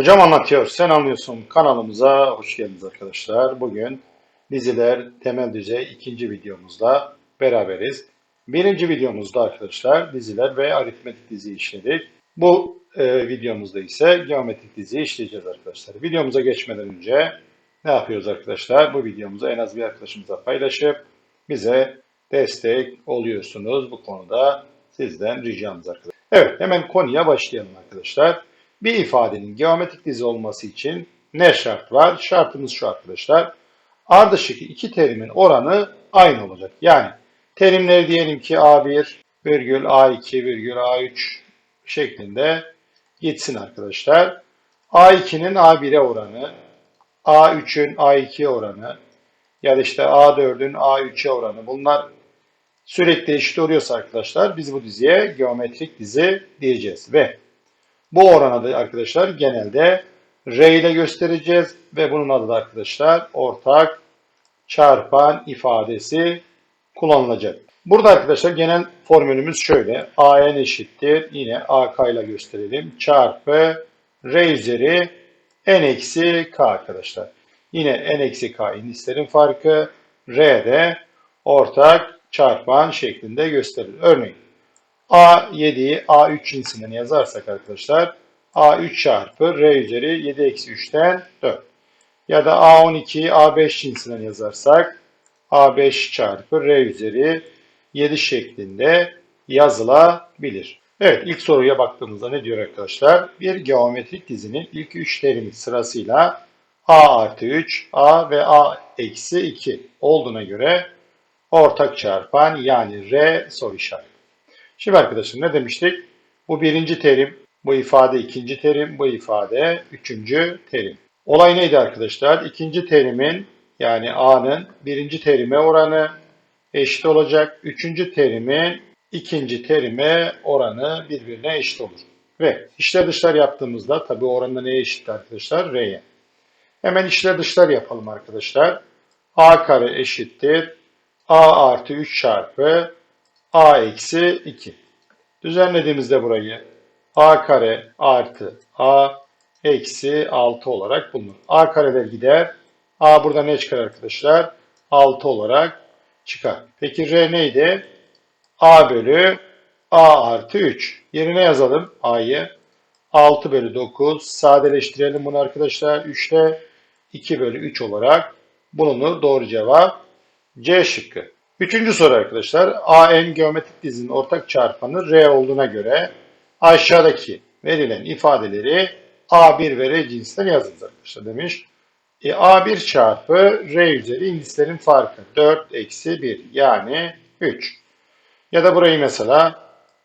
Hocam anlatıyor, sen anlıyorsun kanalımıza hoş geldiniz arkadaşlar. Bugün diziler temel düzey ikinci videomuzda beraberiz. Birinci videomuzda arkadaşlar diziler ve aritmetik dizi işledik. Bu e, videomuzda ise geometrik dizi işleyeceğiz arkadaşlar. Videomuza geçmeden önce ne yapıyoruz arkadaşlar? Bu videomuzu en az bir arkadaşımıza paylaşıp bize destek oluyorsunuz. Bu konuda sizden ricamız arkadaşlar. Evet hemen konuya başlayalım arkadaşlar. Bir ifadenin geometrik dizi olması için ne şart var? Şartımız şu arkadaşlar. Ardışık iki terimin oranı aynı olacak. Yani terimleri diyelim ki A1 virgül A2 virgül A3 şeklinde gitsin arkadaşlar. A2'nin A1'e oranı, A3'ün A2'ye oranı ya da işte A4'ün A3'e oranı bunlar sürekli eşit oluyorsa arkadaşlar biz bu diziye geometrik dizi diyeceğiz ve bu oranı da arkadaşlar genelde R ile göstereceğiz ve bunun adı da arkadaşlar ortak çarpan ifadesi kullanılacak. Burada arkadaşlar genel formülümüz şöyle. AN eşittir. Yine AK ile gösterelim. Çarpı R üzeri N eksi K arkadaşlar. Yine N eksi K indislerin farkı. R de ortak çarpan şeklinde gösterilir. Örneğin A7'yi A3 cinsinden yazarsak arkadaşlar A3 çarpı R üzeri 7 eksi 3'ten 4. Ya da A12'yi A5 cinsinden yazarsak A5 çarpı R üzeri 7 şeklinde yazılabilir. Evet ilk soruya baktığımızda ne diyor arkadaşlar? Bir geometrik dizinin ilk 3 terimi sırasıyla A artı 3, A ve A eksi 2 olduğuna göre ortak çarpan yani R soru işareti. Şimdi arkadaşlar ne demiştik? Bu birinci terim, bu ifade ikinci terim, bu ifade üçüncü terim. Olay neydi arkadaşlar? İkinci terimin yani A'nın birinci terime oranı eşit olacak. Üçüncü terimin ikinci terime oranı birbirine eşit olur. Ve içler dışlar yaptığımızda tabi oranı neye eşit arkadaşlar? R'ye. Hemen içler dışlar yapalım arkadaşlar. A kare eşittir. A artı 3 çarpı A eksi 2. Düzenlediğimizde burayı A kare artı A eksi 6 olarak bulunur. A kareler gider. A burada ne çıkar arkadaşlar? 6 olarak çıkar. Peki R neydi? A bölü A artı 3. Yerine yazalım A'yı. 6 bölü 9. Sadeleştirelim bunu arkadaşlar. 3 ile 2 bölü 3 olarak bulunur. Doğru cevap C şıkkı. Üçüncü soru arkadaşlar. AN geometrik dizinin ortak çarpanı R olduğuna göre aşağıdaki verilen ifadeleri A1 ve R cinsinden yazınız arkadaşlar demiş. E, A1 çarpı R üzeri indislerin farkı 4 eksi 1 yani 3. Ya da burayı mesela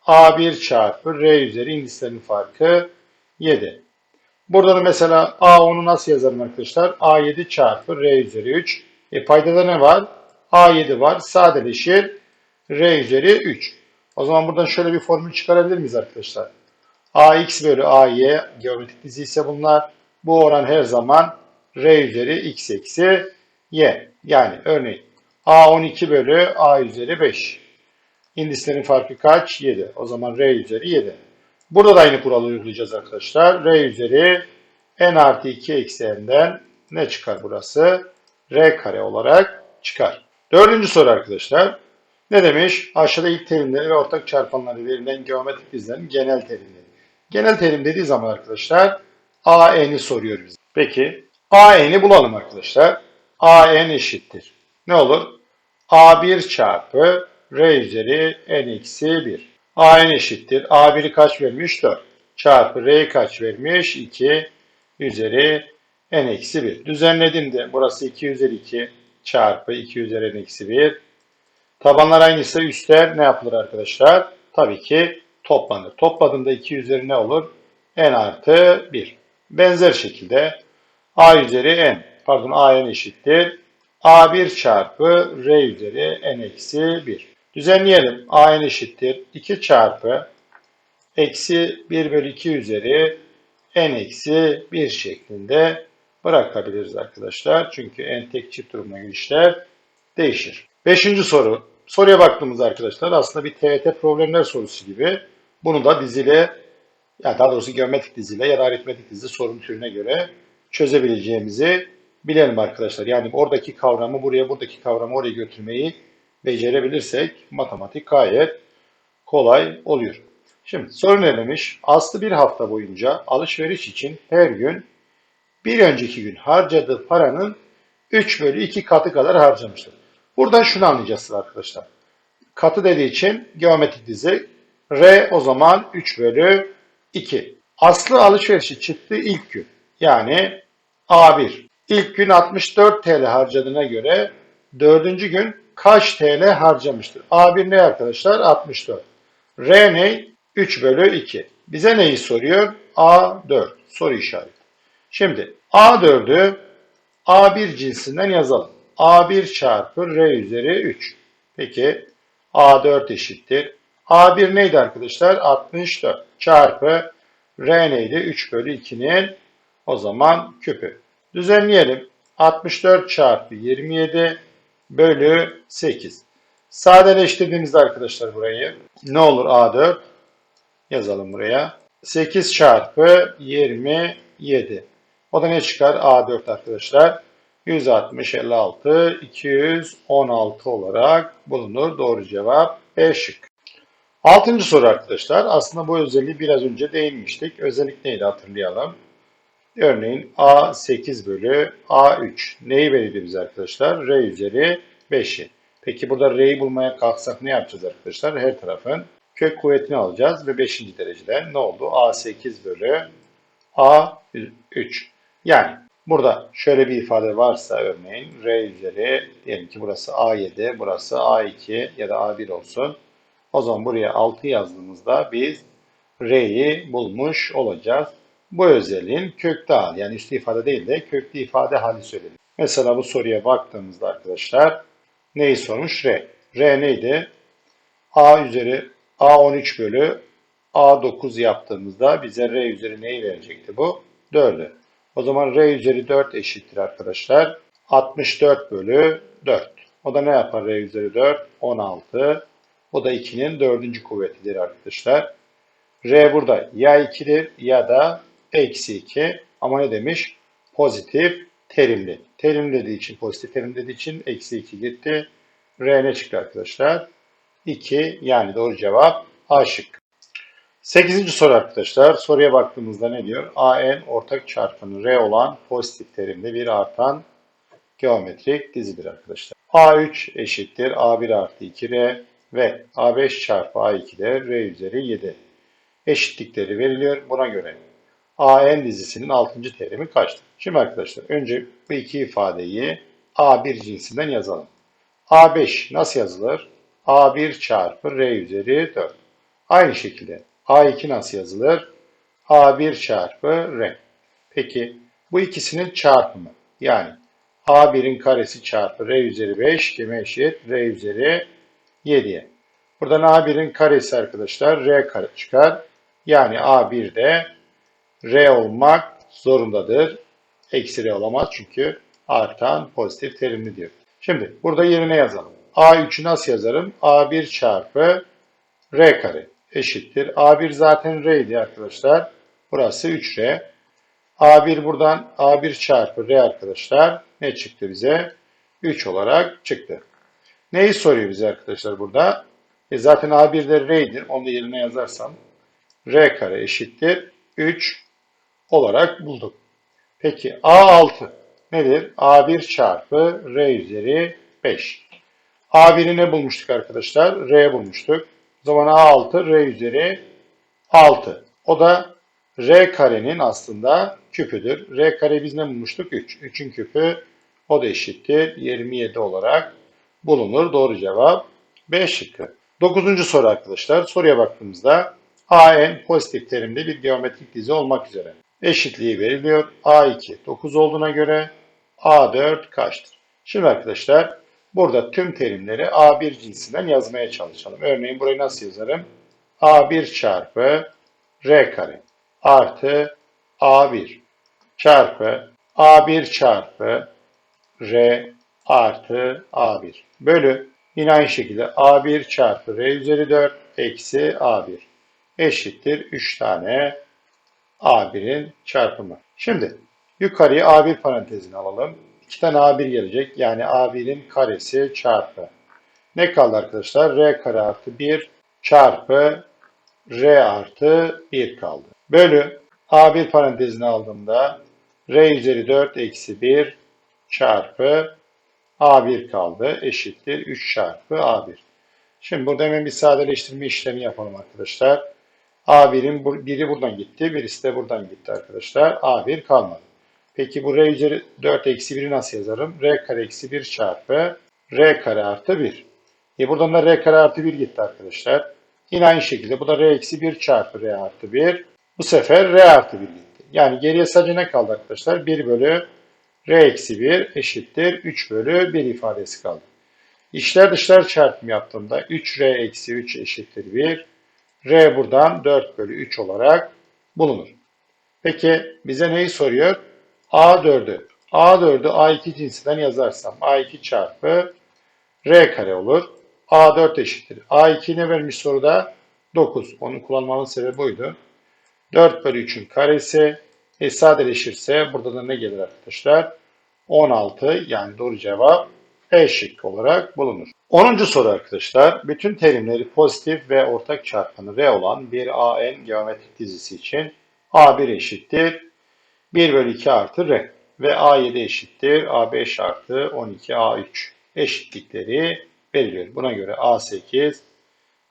A1 çarpı R üzeri indislerin farkı 7. Burada da mesela A10'u nasıl yazarım arkadaşlar? A7 çarpı R üzeri 3. E paydada ne var? A7 var. Sadeleşir. R üzeri 3. O zaman buradan şöyle bir formül çıkarabilir miyiz arkadaşlar? AX bölü AY geometrik dizi ise bunlar. Bu oran her zaman R üzeri X eksi Y. Yani örneğin A12 bölü A üzeri 5. İndislerin farkı kaç? 7. O zaman R üzeri 7. Burada da aynı kuralı uygulayacağız arkadaşlar. R üzeri n artı 2 eksi n'den ne çıkar burası? R kare olarak çıkar. Dördüncü soru arkadaşlar. Ne demiş? Aşağıda ilk terimleri ve ortak çarpanları verilen geometrik dizilerin genel terimleri. Genel terim dediği zaman arkadaşlar AN'i soruyor bize. Peki AN'i bulalım arkadaşlar. AN eşittir. Ne olur? A1 çarpı R üzeri N eksi 1. AN eşittir. A1'i kaç vermiş? 4. Çarpı R'yi kaç vermiş? 2 üzeri N eksi 1. Düzenlediğimde burası 2 üzeri 2 çarpı 2 üzeri N eksi 1. Tabanlar aynıysa üstler ne yapılır arkadaşlar? Tabii ki toplanır. Topladığımda 2 üzeri ne olur? N artı 1. Benzer şekilde A üzeri N, pardon AN eşittir. A1 çarpı R üzeri N eksi 1. Düzenleyelim. AN eşittir. 2 çarpı eksi 1 bölü 2 üzeri N eksi 1 şeklinde bırakabiliriz arkadaşlar. Çünkü n tek çift durumuna girişler değişir. Beşinci soru. Soruya baktığımızda arkadaşlar aslında bir TET problemler sorusu gibi. Bunu da dizile ya daha doğrusu geometrik diziyle ya da aritmetik dizi sorun türüne göre çözebileceğimizi bilelim arkadaşlar. Yani oradaki kavramı buraya, buradaki kavramı oraya götürmeyi becerebilirsek matematik gayet kolay oluyor. Şimdi soru ne demiş? Aslı bir hafta boyunca alışveriş için her gün bir önceki gün harcadığı paranın 3 bölü 2 katı kadar harcamıştır. Buradan şunu anlayacağız arkadaşlar. Katı dediği için geometrik dizi. R o zaman 3 bölü 2. Aslı alışverişi çıktığı ilk gün. Yani A1. İlk gün 64 TL harcadığına göre dördüncü gün kaç TL harcamıştır? A1 ne arkadaşlar? 64. R ne? 3 bölü 2. Bize neyi soruyor? A4. Soru işareti. Şimdi A4'ü A1 cinsinden yazalım. A1 çarpı R üzeri 3. Peki A4 eşittir. A1 neydi arkadaşlar? 64 çarpı R neydi? 3 bölü 2'nin o zaman küpü. Düzenleyelim. 64 çarpı 27 bölü 8. Sadeleştirdiğimizde arkadaşlar burayı ne olur A4? Yazalım buraya. 8 çarpı 27. O da ne çıkar? A4 arkadaşlar. 160, 56, 216 olarak bulunur. Doğru cevap B şık. Altıncı soru arkadaşlar. Aslında bu özelliği biraz önce değinmiştik. Özellik neydi hatırlayalım. Örneğin A8 bölü A3. Neyi verildi bize arkadaşlar? R üzeri 5'i. Peki burada R'yi bulmaya kalksak ne yapacağız arkadaşlar? Her tarafın kök kuvvetini alacağız ve 5. dereceden ne oldu? A8 bölü A3. Yani burada şöyle bir ifade varsa örneğin R üzeri diyelim ki burası A7, burası A2 ya da A1 olsun. O zaman buraya 6 yazdığımızda biz R'yi bulmuş olacağız. Bu özelliğin köklü hali yani üstü ifade değil de köklü ifade hali söyledik. Mesela bu soruya baktığımızda arkadaşlar neyi sormuş? R. R neydi? A üzeri A13 bölü A9 yaptığımızda bize R üzeri neyi verecekti bu? 4'ü. O zaman R üzeri 4 eşittir arkadaşlar. 64 bölü 4. O da ne yapar R üzeri 4? 16. O da 2'nin 4. kuvvetidir arkadaşlar. R burada ya 2'dir ya da eksi 2. Ama ne demiş? Pozitif terimli. Terim dediği için, pozitif terim dediği için eksi 2 gitti. R ne çıktı arkadaşlar? 2 yani doğru cevap A şık. Sekizinci soru arkadaşlar. Soruya baktığımızda ne diyor? AN ortak çarpanı R olan pozitif terimli bir artan geometrik dizidir arkadaşlar. A3 eşittir A1 artı 2R ve A5 çarpı A2'de R üzeri 7 eşitlikleri veriliyor. Buna göre AN dizisinin 6. terimi kaçtır? Şimdi arkadaşlar önce bu iki ifadeyi A1 cinsinden yazalım. A5 nasıl yazılır? A1 çarpı R üzeri 4. Aynı şekilde A2 nasıl yazılır? A1 çarpı R. Peki bu ikisinin çarpımı yani A1'in karesi çarpı R üzeri 5 kime eşit? R üzeri 7'ye. Buradan A1'in karesi arkadaşlar R kare çıkar. Yani A1 de R olmak zorundadır. Eksi R olamaz çünkü artan pozitif terimli diyor. Şimdi burada yerine yazalım. A3'ü nasıl yazarım? A1 çarpı R kare eşittir. A1 zaten R'ydi arkadaşlar. Burası 3R. A1 buradan A1 çarpı R arkadaşlar ne çıktı bize? 3 olarak çıktı. Neyi soruyor bize arkadaşlar burada? E zaten A1 de R'dir. Onu yerine yazarsam R kare eşittir. 3 olarak bulduk. Peki A6 nedir? A1 çarpı R üzeri 5. A1'i ne bulmuştuk arkadaşlar? R bulmuştuk. O zaman A6 R üzeri 6. O da R karenin aslında küpüdür. R kare biz ne bulmuştuk? 3. 3'ün küpü o da eşittir. 27 olarak bulunur. Doğru cevap B şıkkı. Dokuzuncu soru arkadaşlar. Soruya baktığımızda AN pozitif terimli bir geometrik dizi olmak üzere. Eşitliği veriliyor. A2 9 olduğuna göre A4 kaçtır? Şimdi arkadaşlar burada tüm terimleri A1 cinsinden yazmaya çalışalım. Örneğin burayı nasıl yazarım? A1 çarpı R kare artı A1 çarpı A1 çarpı R artı A1 bölü yine aynı şekilde A1 çarpı R üzeri 4 eksi A1 eşittir 3 tane A1'in çarpımı. Şimdi yukarıya A1 parantezini alalım. 2 tane A1 gelecek. Yani A1'in karesi çarpı. Ne kaldı arkadaşlar? R kare artı 1 çarpı R artı 1 kaldı. Bölü A1 parantezini aldığımda R üzeri 4 eksi 1 çarpı A1 kaldı. Eşittir 3 çarpı A1. Şimdi burada hemen bir sadeleştirme işlemi yapalım arkadaşlar. A1'in bu- biri buradan gitti, birisi de buradan gitti arkadaşlar. A1 kalmadı. Peki bu R üzeri 4 eksi 1'i nasıl yazarım? R kare eksi 1 çarpı R kare artı 1. E buradan da R kare artı 1 gitti arkadaşlar. Yine aynı şekilde bu da R eksi 1 çarpı R artı 1. Bu sefer R artı 1 gitti. Yani geriye sadece ne kaldı arkadaşlar? 1 bölü R eksi 1 eşittir 3 bölü 1 ifadesi kaldı. İşler dışlar çarpımı yaptığımda 3R eksi 3 eşittir 1. R buradan 4 bölü 3 olarak bulunur. Peki bize neyi soruyor? A4'ü. A4'ü A2 cinsinden yazarsam A2 çarpı R kare olur. A4 eşittir. A2 ne vermiş soruda? 9. Onu kullanmanın sebebi buydu. 4 bölü 3'ün karesi. E sadeleşirse burada da ne gelir arkadaşlar? 16 yani doğru cevap E şıkkı olarak bulunur. 10. soru arkadaşlar. Bütün terimleri pozitif ve ortak çarpanı R olan bir AN geometrik dizisi için A1 eşittir 1 bölü 2 artı R ve A7 eşittir A5 artı 12 A3 eşitlikleri belirliyor. Buna göre A8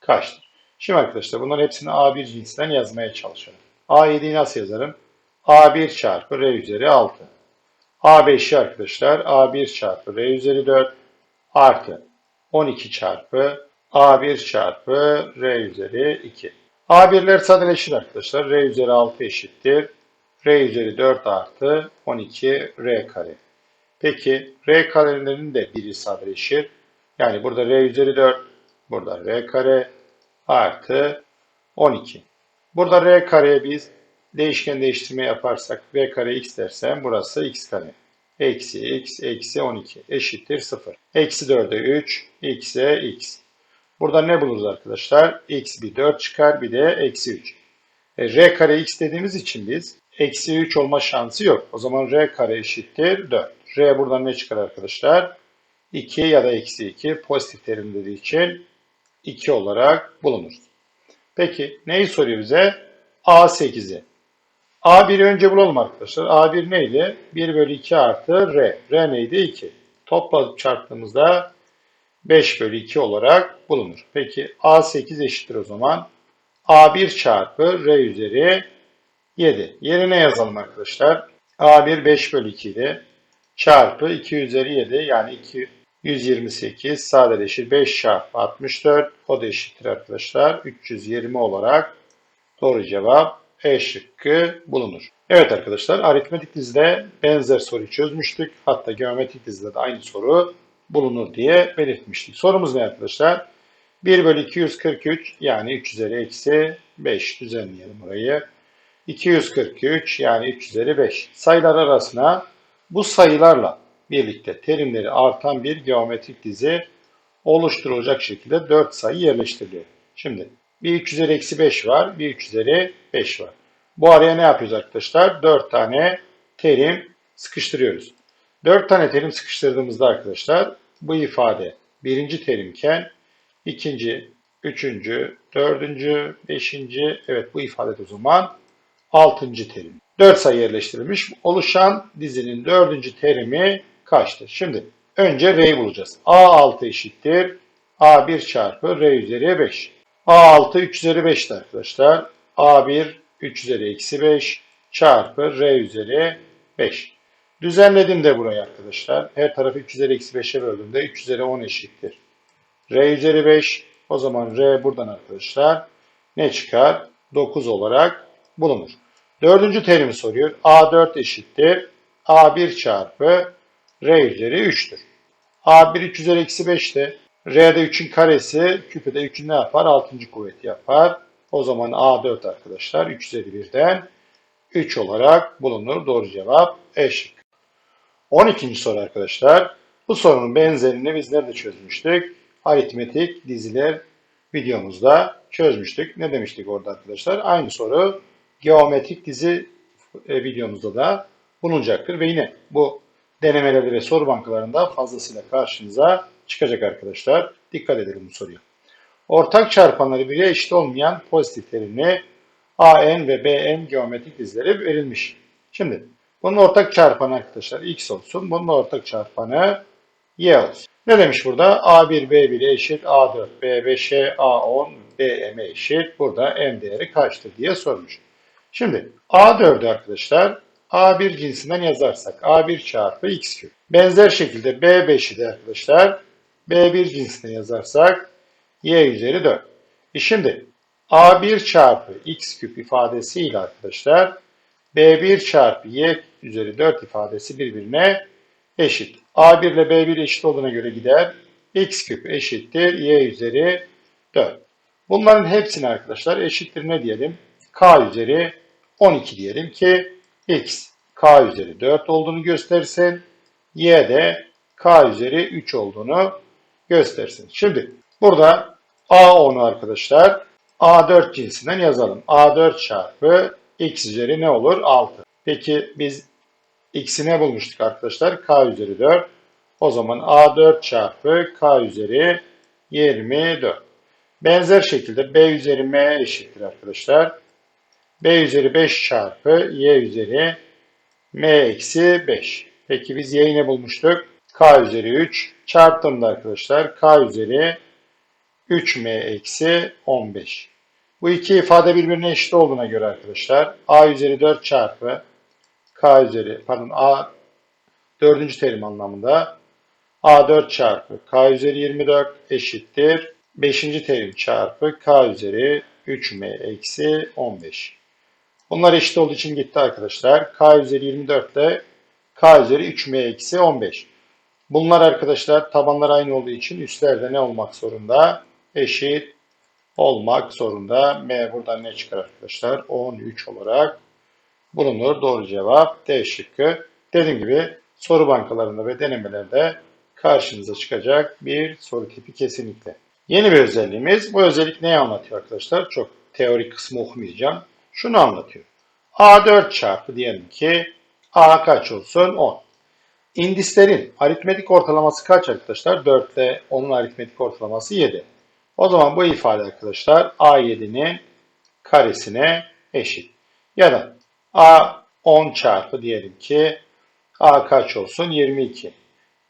kaçtır? Şimdi arkadaşlar bunların hepsini A1 cinsinden yazmaya çalışalım. A7'yi nasıl yazarım? A1 çarpı R üzeri 6. A5'i arkadaşlar A1 çarpı R üzeri 4 artı 12 çarpı A1 çarpı R üzeri 2. A1'ler sadeleşir arkadaşlar. R üzeri 6 eşittir. R üzeri 4 artı 12 R kare. Peki R karelerinin de biri sadeleşir. Yani burada R üzeri 4, burada R kare artı 12. Burada R kareye biz değişken değiştirme yaparsak R kare x dersem burası x kare. Eksi x eksi 12 eşittir 0. Eksi 4'e 3 x'e x. Burada ne buluruz arkadaşlar? x bir 4 çıkar bir de eksi 3. E, r kare x dediğimiz için biz eksi 3 olma şansı yok. O zaman r kare eşittir 4. r buradan ne çıkar arkadaşlar? 2 ya da eksi 2 pozitif terim dediği için 2 olarak bulunur. Peki neyi soruyor bize? A8'i. A1'i önce bulalım arkadaşlar. A1 neydi? 1 bölü 2 artı R. R neydi? 2. Topladık çarptığımızda 5 bölü 2 olarak bulunur. Peki A8 eşittir o zaman. A1 çarpı R üzeri 7. Yerine yazalım arkadaşlar. A1 5 bölü 2 idi. Çarpı 2 üzeri 7 yani 2 128 sadeleşir 5 çarpı 64 o da eşittir arkadaşlar 320 olarak doğru cevap E şıkkı bulunur. Evet arkadaşlar aritmetik dizide benzer soruyu çözmüştük. Hatta geometrik dizide de aynı soru bulunur diye belirtmiştik. Sorumuz ne arkadaşlar? 1 bölü 243 yani 3 üzeri eksi 5 düzenleyelim burayı. 243 yani 3 üzeri 5. Sayılar arasına bu sayılarla birlikte terimleri artan bir geometrik dizi oluşturulacak şekilde 4 sayı yerleştiriliyor. Şimdi bir 3 üzeri eksi 5 var, bir 3 üzeri 5 var. Bu araya ne yapıyoruz arkadaşlar? 4 tane terim sıkıştırıyoruz. 4 tane terim sıkıştırdığımızda arkadaşlar bu ifade birinci terimken ikinci, üçüncü, dördüncü, beşinci, evet bu ifade o zaman altıncı terim. 4 sayı yerleştirilmiş. Oluşan dizinin dördüncü terimi kaçtır? Şimdi önce R'yi bulacağız. A6 eşittir. A1 çarpı R üzeri 5. A6 3 üzeri 5'ti arkadaşlar. A1 3 üzeri eksi 5 çarpı R üzeri 5. Düzenledim de burayı arkadaşlar. Her tarafı 3 üzeri eksi 5'e böldüğümde 3 üzeri 10 eşittir. R üzeri 5. O zaman R buradan arkadaşlar ne çıkar? 9 olarak bulunur. Dördüncü terimi soruyor. A4 eşittir. A1 çarpı R üzeri 3'tür. A1 3 üzeri eksi 5'te. R'de 3'ün karesi küpede 3'ün ne yapar? 6. kuvveti yapar. O zaman A4 arkadaşlar 3 üzeri 1'den 3 olarak bulunur. Doğru cevap E şıkkı. 12. soru arkadaşlar. Bu sorunun benzerini biz nerede çözmüştük? Aritmetik diziler videomuzda çözmüştük. Ne demiştik orada arkadaşlar? Aynı soru geometrik dizi e, videomuzda da bulunacaktır. Ve yine bu denemelerde ve soru bankalarında fazlasıyla karşınıza çıkacak arkadaşlar. Dikkat edelim bu soruya. Ortak çarpanları bire eşit olmayan pozitif terimli AN ve BN geometrik dizileri verilmiş. Şimdi bunun ortak çarpanı arkadaşlar x olsun. Bunun ortak çarpanı y olsun. Ne demiş burada? A1 B1 eşit A4 B5'e A10 BM eşit. Burada m değeri kaçtır diye sormuş. Şimdi A4'ü arkadaşlar A1 cinsinden yazarsak A1 çarpı x küp. Benzer şekilde B5'i de arkadaşlar B1 cinsinden yazarsak y üzeri 4. E şimdi A1 çarpı x küp ifadesiyle arkadaşlar B1 çarpı y üzeri 4 ifadesi birbirine eşit. A1 ile B1 eşit olduğuna göre gider. x küp eşittir y üzeri 4. Bunların hepsini arkadaşlar eşittir ne diyelim? k üzeri 12 diyelim ki x k üzeri 4 olduğunu göstersin. y de k üzeri 3 olduğunu göstersin. Şimdi burada A10'u arkadaşlar A4 cinsinden yazalım. A4 çarpı x üzeri ne olur? 6. Peki biz x'i ne bulmuştuk arkadaşlar? k üzeri 4. O zaman A4 çarpı k üzeri 24. Benzer şekilde b üzeri m eşittir arkadaşlar. B üzeri 5 çarpı y üzeri m eksi 5. Peki biz y'yi ne bulmuştuk? k üzeri 3 çarptığımda arkadaşlar k üzeri 3m eksi 15. Bu iki ifade birbirine eşit olduğuna göre arkadaşlar a üzeri 4 çarpı k üzeri pardon a dördüncü terim anlamında a4 çarpı k üzeri 24 eşittir 5. terim çarpı k üzeri 3m eksi 15. Bunlar eşit olduğu için gitti arkadaşlar. k üzeri 24 ile k üzeri 3m eksi 15. Bunlar arkadaşlar tabanlar aynı olduğu için üstlerde ne olmak zorunda? Eşit olmak zorunda. M buradan ne çıkar arkadaşlar? 13 olarak bulunur. Doğru cevap D şıkkı. Dediğim gibi soru bankalarında ve denemelerde karşınıza çıkacak bir soru tipi kesinlikle. Yeni bir özelliğimiz. Bu özellik neyi anlatıyor arkadaşlar? Çok teorik kısmı okumayacağım. Şunu anlatıyor. A4 çarpı diyelim ki A kaç olsun? 10. İndislerin aritmetik ortalaması kaç arkadaşlar? 4 ile 10'un aritmetik ortalaması 7. O zaman bu ifade arkadaşlar A7'nin karesine eşit. Ya da A10 çarpı diyelim ki A kaç olsun? 22.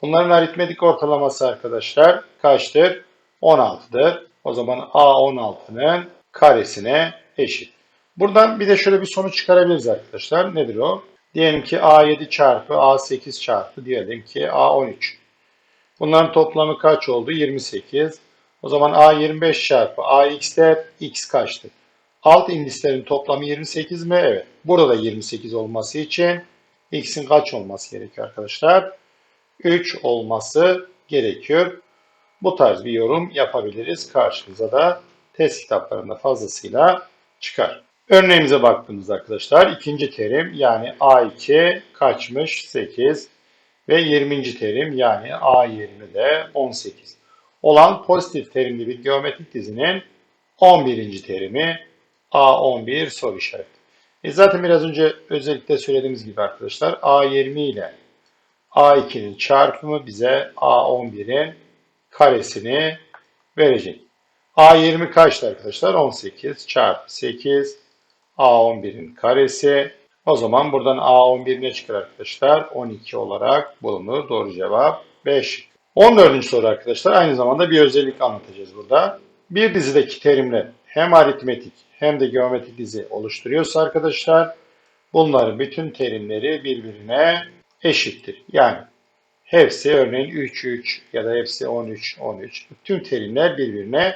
Bunların aritmetik ortalaması arkadaşlar kaçtır? 16'dır. O zaman A16'nın karesine eşit. Buradan bir de şöyle bir sonuç çıkarabiliriz arkadaşlar. Nedir o? Diyelim ki A7 çarpı A8 çarpı diyelim ki A13. Bunların toplamı kaç oldu? 28. O zaman A25 çarpı AX'ler X kaçtı? Alt indislerin toplamı 28 mi? Evet. Burada da 28 olması için X'in kaç olması gerekiyor arkadaşlar? 3 olması gerekiyor. Bu tarz bir yorum yapabiliriz. Karşınıza da test kitaplarında fazlasıyla çıkar. Örneğimize baktığımızda arkadaşlar ikinci terim yani A2 kaçmış 8 ve 20. terim yani A20 de 18 olan pozitif terimli bir geometrik dizinin 11. terimi A11 soru işareti. E zaten biraz önce özellikle söylediğimiz gibi arkadaşlar A20 ile A2'nin çarpımı bize A11'in karesini verecek. A20 kaçtı arkadaşlar? 18 çarpı 8 A11'in karesi. O zaman buradan A11 ne çıkar arkadaşlar? 12 olarak bulunur. Doğru cevap 5. 14. soru arkadaşlar. Aynı zamanda bir özellik anlatacağız burada. Bir dizideki terimler hem aritmetik hem de geometrik dizi oluşturuyorsa arkadaşlar bunların bütün terimleri birbirine eşittir. Yani hepsi örneğin 3 3 ya da hepsi 13 13. Tüm terimler birbirine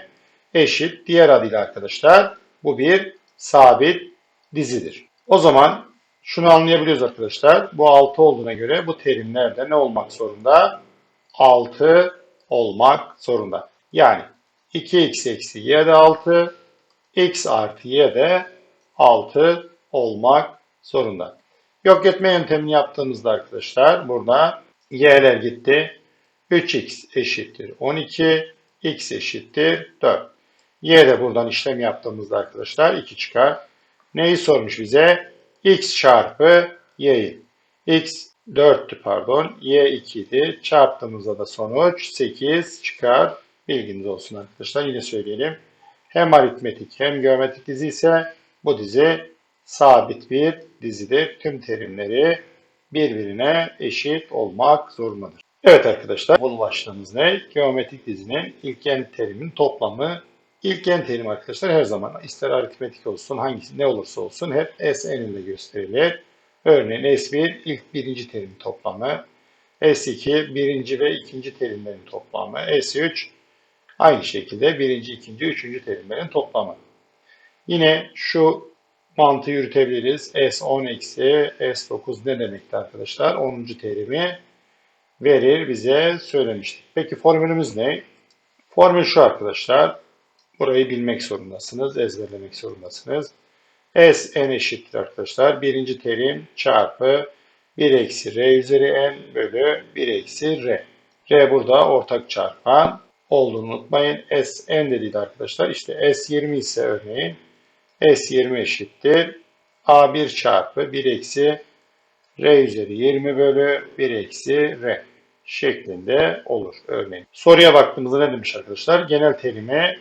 eşit. Diğer adıyla arkadaşlar bu bir sabit dizidir. O zaman şunu anlayabiliyoruz arkadaşlar. Bu 6 olduğuna göre bu terimler de ne olmak zorunda? 6 olmak zorunda. Yani 2x eksi y de 6, x artı y de 6 olmak zorunda. Yok etme yöntemini yaptığımızda arkadaşlar burada y'ler gitti. 3x eşittir 12, x eşittir 4. y de buradan işlem yaptığımızda arkadaşlar 2 çıkar. Neyi sormuş bize? x çarpı y'yi. x 4'tü pardon. y 2'ydi. Çarptığımızda da sonuç 8 çıkar. Bilginiz olsun arkadaşlar. Yine söyleyelim. Hem aritmetik hem geometrik dizi ise bu dizi sabit bir dizidir. Tüm terimleri birbirine eşit olmak zorundadır. Evet arkadaşlar, konu başlığımız ne? Geometrik dizinin ilken terimin toplamı. İlken terim arkadaşlar her zaman ister aritmetik olsun, hangisi ne olursa olsun hep S eninde gösterilir. Örneğin S1 ilk birinci terim toplamı, S2 birinci ve ikinci terimlerin toplamı, S3 aynı şekilde birinci, ikinci, üçüncü terimlerin toplamı. Yine şu mantığı yürütebiliriz. S10 eksi S9 ne demekti arkadaşlar? 10. terimi verir bize söylemiştik. Peki formülümüz ne? Formül şu arkadaşlar. Burayı bilmek zorundasınız, ezberlemek zorundasınız. S n eşittir arkadaşlar. Birinci terim çarpı 1 eksi r üzeri n bölü 1 eksi r. R burada ortak çarpan olduğunu unutmayın. S n dediydi arkadaşlar. İşte S20 ise örneğin S20 eşittir. A1 çarpı 1 eksi R üzeri 20 bölü 1 eksi R şeklinde olur örneğin. Soruya baktığımızda ne demiş arkadaşlar? Genel terime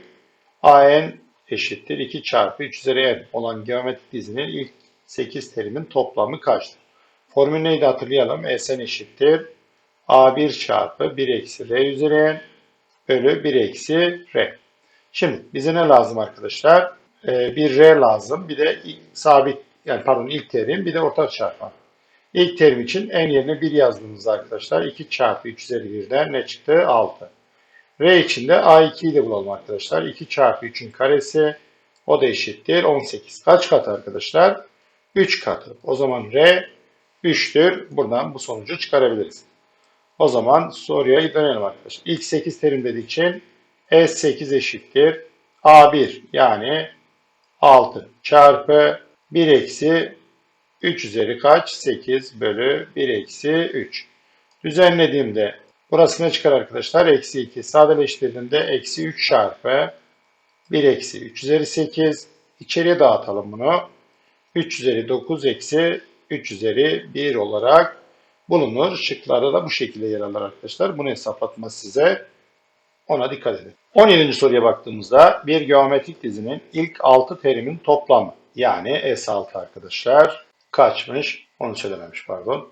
AN eşittir 2 çarpı 3 üzeri n olan geometrik dizinin ilk 8 terimin toplamı kaçtır? Formül neydi hatırlayalım. Sn eşittir A1 çarpı 1 eksi R üzeri n bölü 1 eksi R. Şimdi bize ne lazım arkadaşlar? Ee, bir R lazım. Bir de sabit yani pardon ilk terim bir de ortak çarpan. İlk terim için en yerine 1 yazdığımızda arkadaşlar 2 çarpı 3 üzeri 1'den ne çıktı? 6. R için de A2'yi de bulalım arkadaşlar. 2 çarpı 3'ün karesi o da eşittir 18. Kaç katı arkadaşlar? 3 katı. O zaman R 3'tür. Buradan bu sonucu çıkarabiliriz. O zaman soruya dönelim arkadaşlar. İlk 8 terim dediği için S8 eşittir. A1 yani 6 çarpı 1 eksi 3 üzeri kaç? 8 bölü 1 eksi 3. Düzenlediğimde burası ne çıkar arkadaşlar? Eksi 2. Sadeleştirdiğimde eksi 3 çarpı 1 eksi 3 üzeri 8. İçeriye dağıtalım bunu. 3 üzeri 9 eksi 3 üzeri 1 olarak bulunur. Şıklarda da bu şekilde yer alır arkadaşlar. Bunu hesaplatma size. Ona dikkat edin. 17. soruya baktığımızda bir geometrik dizinin ilk 6 terimin toplamı yani S6 arkadaşlar kaçmış? Onu söylememiş pardon.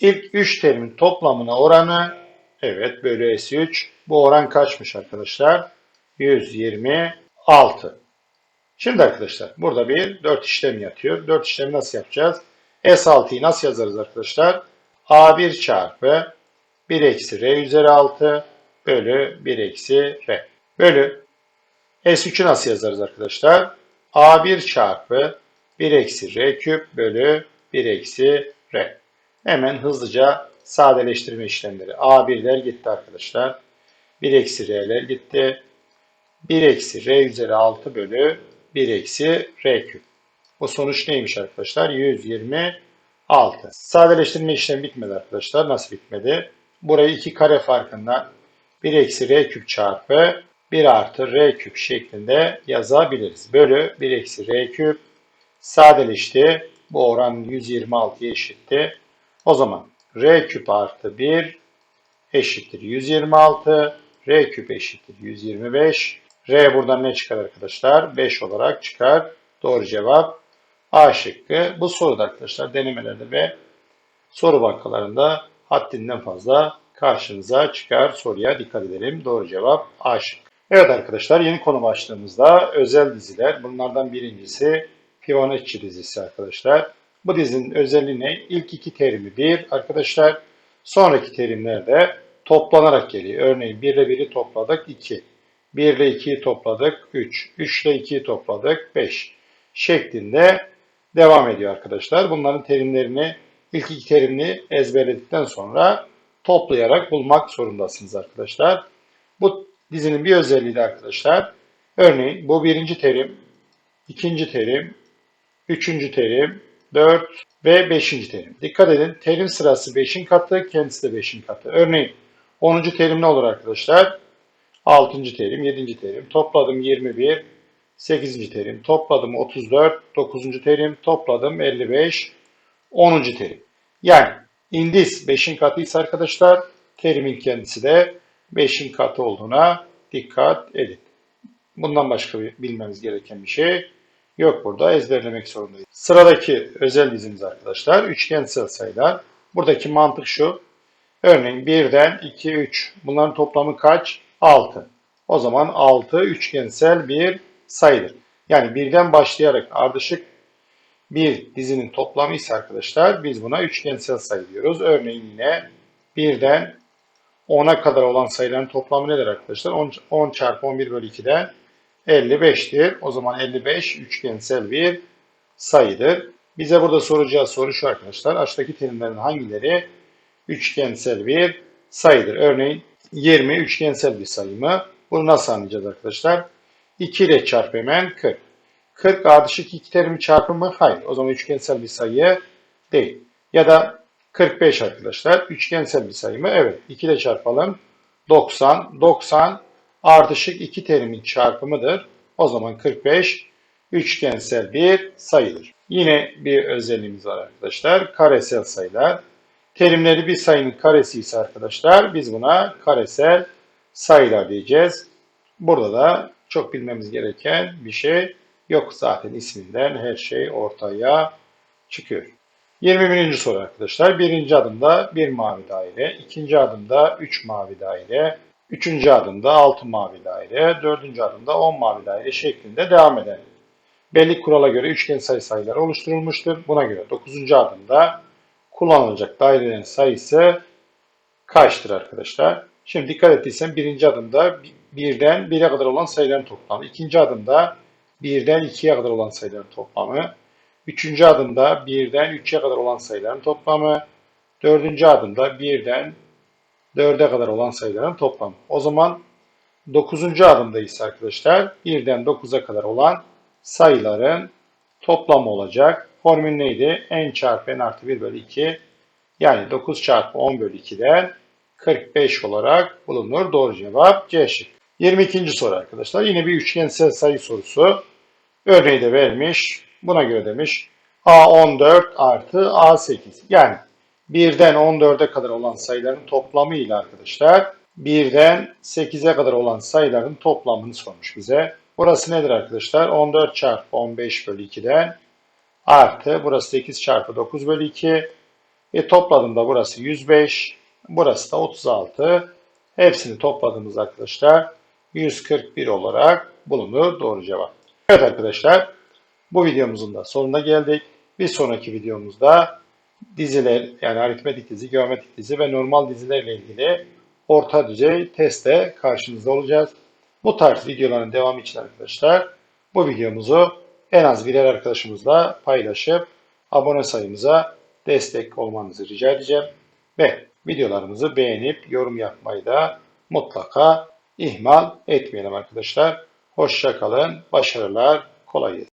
İlk 3 terimin toplamına oranı evet bölü S3. Bu oran kaçmış arkadaşlar? 126. Şimdi arkadaşlar burada bir 4 işlem yatıyor. 4 işlemi nasıl yapacağız? S6'yı nasıl yazarız arkadaşlar? A1 çarpı 1 eksi R üzeri 6 bölü 1 eksi R. Bölü S3'ü nasıl yazarız arkadaşlar? A1 çarpı 1 eksi R küp bölü 1 eksi R. Hemen hızlıca sadeleştirme işlemleri. A1'ler gitti arkadaşlar. 1 eksi R'ler gitti. 1 eksi R üzeri 6 bölü 1 eksi R küp. Bu sonuç neymiş arkadaşlar? 126. Sadeleştirme işlemi bitmedi arkadaşlar. Nasıl bitmedi? Burayı iki kare farkından 1 eksi R küp çarpı 1 artı R küp şeklinde yazabiliriz. Bölü 1 eksi R küp sadeleşti. Bu oran 126'ya eşitti. O zaman R küp artı 1 eşittir 126. R küp eşittir 125. R buradan ne çıkar arkadaşlar? 5 olarak çıkar. Doğru cevap A şıkkı. Bu soruda arkadaşlar denemelerde ve soru bankalarında haddinden fazla karşınıza çıkar. Soruya dikkat edelim. Doğru cevap A şıkkı. Evet arkadaşlar yeni konu başlığımızda özel diziler. Bunlardan birincisi Fibonacci dizisi arkadaşlar. Bu dizinin özelliği ne? İlk iki terimi 1 arkadaşlar. Sonraki terimler de toplanarak geliyor. Örneğin 1 ile 1'i topladık 2. 1 ile 2'yi topladık 3. 3 ile 2'yi topladık 5. Şeklinde devam ediyor arkadaşlar. Bunların terimlerini ilk iki terimini ezberledikten sonra toplayarak bulmak zorundasınız arkadaşlar. Bu dizinin bir özelliği de arkadaşlar. Örneğin bu birinci terim, ikinci terim, üçüncü terim, dört ve beşinci terim. Dikkat edin terim sırası beşin katı, kendisi de beşin katı. Örneğin onuncu terim ne olur arkadaşlar? Altıncı terim, yedinci terim. Topladım 21, 8. terim. Topladım 34. 9. terim. Topladım 55. 10. terim. Yani indiz 5'in katıysa arkadaşlar terimin kendisi de 5'in katı olduğuna dikkat edin. Bundan başka bilmemiz gereken bir şey yok burada. Ezberlemek zorundayız. Sıradaki özel dizimiz arkadaşlar üçgensel sayılar. Buradaki mantık şu. Örneğin 1'den 2, 3. Bunların toplamı kaç? 6. O zaman 6 üçgensel bir sayıdır. Yani birden başlayarak ardışık bir dizinin toplamı ise arkadaşlar biz buna üçgensel sayı diyoruz. Örneğin yine 1'den 10'a kadar olan sayıların toplamı nedir arkadaşlar? 10, 10 çarpı 11 bölü 2'den 55'tir. O zaman 55 üçgensel bir sayıdır. Bize burada soracağı soru şu arkadaşlar. Aşağıdaki terimlerin hangileri üçgensel bir sayıdır? Örneğin 20 üçgensel bir sayı mı? Bunu nasıl anlayacağız arkadaşlar? 2 ile çarp hemen 40. 40 ardışık iki terimi çarpımı hayır. O zaman üçgensel bir sayı değil. Ya da 45 arkadaşlar. Üçgensel bir sayı mı? Evet. 2 ile çarpalım. 90. 90 ardışık iki terimin çarpımıdır. O zaman 45 üçgensel bir sayıdır. Yine bir özelliğimiz var arkadaşlar. Karesel sayılar. Terimleri bir sayının karesi ise arkadaşlar biz buna karesel sayılar diyeceğiz. Burada da çok bilmemiz gereken bir şey yok zaten isminden her şey ortaya çıkıyor. 21. soru arkadaşlar. Birinci adımda bir mavi daire, ikinci adımda 3 mavi daire, üçüncü adımda 6 mavi daire, dördüncü adımda 10 mavi daire şeklinde devam eder. Belli kurala göre üçgen sayı sayıları oluşturulmuştur. Buna göre 9. adımda kullanılacak dairelerin sayısı kaçtır arkadaşlar? Şimdi dikkat ettiysen birinci adımda birden 1'e kadar olan sayıların toplamı. ikinci adımda birden 2'ye kadar olan sayıların toplamı. Üçüncü adımda birden 3'e kadar olan sayıların toplamı. Dördüncü adımda birden 4'e kadar olan sayıların toplamı. O zaman 9. adımda ise arkadaşlar birden 9'a kadar olan sayıların toplamı olacak. Formül neydi? n çarpı n artı 1 bölü 2 yani 9 çarpı 10 bölü 2'den 45 olarak bulunur. Doğru cevap C şıkkı. 22. soru arkadaşlar. Yine bir üçgensel sayı sorusu. Örneği de vermiş. Buna göre demiş A14 artı A8. Yani 1'den 14'e kadar olan sayıların toplamı ile arkadaşlar 1'den 8'e kadar olan sayıların toplamını sormuş bize. Burası nedir arkadaşlar? 14 çarpı 15 bölü 2'den artı burası 8 çarpı 9 bölü 2 ve topladığımda burası 105 burası da 36 hepsini topladığımız arkadaşlar 141 olarak bulunur doğru cevap. Evet arkadaşlar bu videomuzun da sonuna geldik. Bir sonraki videomuzda diziler yani aritmetik dizi, geometrik dizi ve normal dizilerle ilgili orta düzey testte karşınızda olacağız. Bu tarz videoların devamı için arkadaşlar bu videomuzu en az birer arkadaşımızla paylaşıp abone sayımıza destek olmanızı rica edeceğim. Ve videolarımızı beğenip yorum yapmayı da mutlaka ihmal etmeyelim arkadaşlar. Hoşça kalın, başarılar, kolay gelsin.